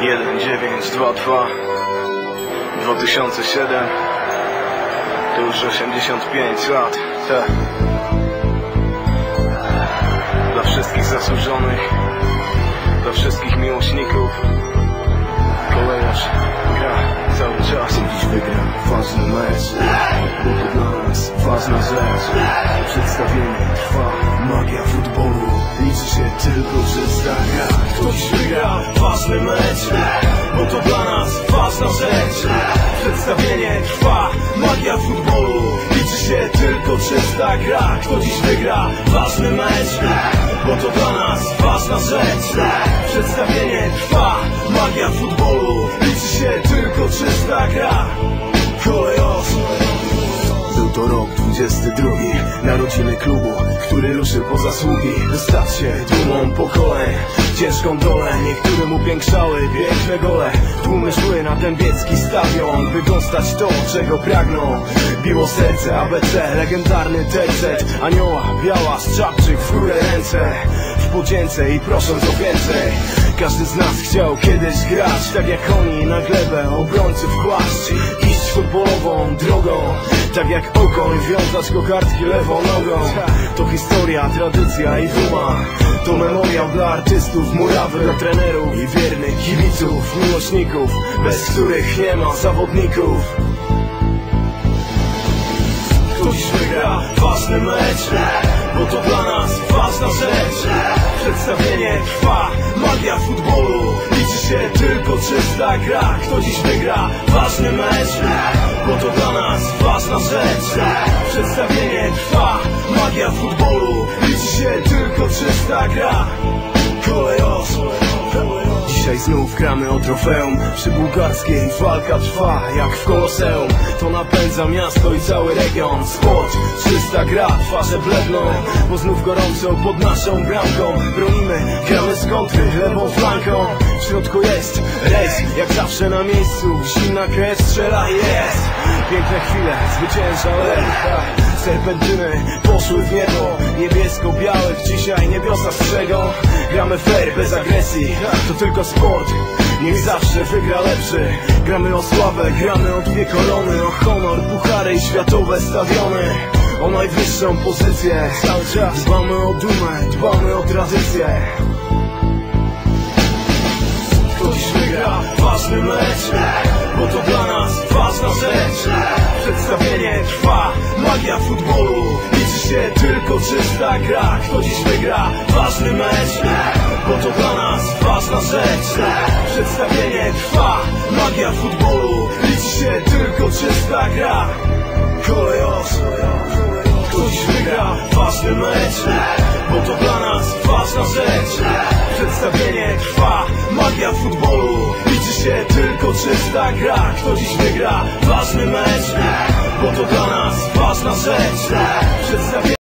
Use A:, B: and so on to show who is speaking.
A: 1922 2007 To już 85 lat. Te. Dla wszystkich zasłużonych Dla wszystkich miłośników Kolejarz gra cały czas.
B: Dziś wygram ważny mecz. Bo to dla nas ważna rzecz Przedstawienie trwa. Magia futbolu dziś wygra ważny mecz Bo to dla nas ważna rzecz. Przedstawienie trwa Magia futbolu. Liczy się tylko czysta gra. Kto dziś wygra? Ważny mecz Bo to dla nas ważna rzecz. Przedstawienie trwa Magia futbolu. Liczy się tylko czysta gra 22 Narodziny klubu, który ruszył po zasługi. Się dumą pokoleń Ciężką dolę, niektórym upiększały piękne gole. Tłumy szły na ten biecki stadion By dostać to, czego pragną. Biło serce ABC, legendarny tercet Anioła, biała, strzapczyk w górę ręce. W podzięce i prosząc o więcej. Każdy z nas chciał kiedyś grać Tak jak oni na glebę obrońców Iść futbolową drogą. Tak jak okoń wiązać kokardki lewą nogą. To historia, tradycja i duma. To memoriał dla artystów, murawy dla trenerów I wiernych kibiców, miłośników Bez których nie ma zawodników. Kto dziś wygra ważny mecz Bo to dla nas ważna rzecz. Przedstawienie trwa czysta gra. Kto dziś wygra? Ważny mecz Bo to dla nas ważna rzecz Przedstawienie trwa. Magia futbolu Liczy się tylko czysta gra znów gramy o trofeum. Przy bułgarskiej walka trwa jak w koloseum. To napędza miasto i cały region. Sport, czysta gra, twarze bledną Bo znów gorąco pod naszą bramką. Bronimy, gramy z kontry, lewą flanką. W środku jest rejs, jak zawsze na miejscu. Zimna krew strzela jest. Piękne chwile, zwycięża Serpentyny poszły w niebo. Niebiesko-białych dzisiaj niebiosa strzegą. Gramy fair, bez agresji To tylko sport. Niech zawsze wygra lepszy. Gramy o sławę, gramy o dwie korony O honor, puchary i światowe stadiony. O najwyższą pozycję. Cały czas dbamy o dumę, dbamy o tradycję. Kto dziś wygra ważny mecz Bo to dla nas ważna rzecz czysta gra Kto dziś wygra? Ważny mecz Bo to dla nas ważna rzecz Przedstawienie trwa. Magia futbolu Liczy się tylko czysta gra. Kolejos Kto dziś wygra? Ważny mecz Bo to dla nas ważna rzecz Przedstawienie trwa. Magia futbolu Liczy się tylko czysta gra. Kto dziś wygra? Ważny mecz Bo to dla nas ważna rzecz Przedstawienie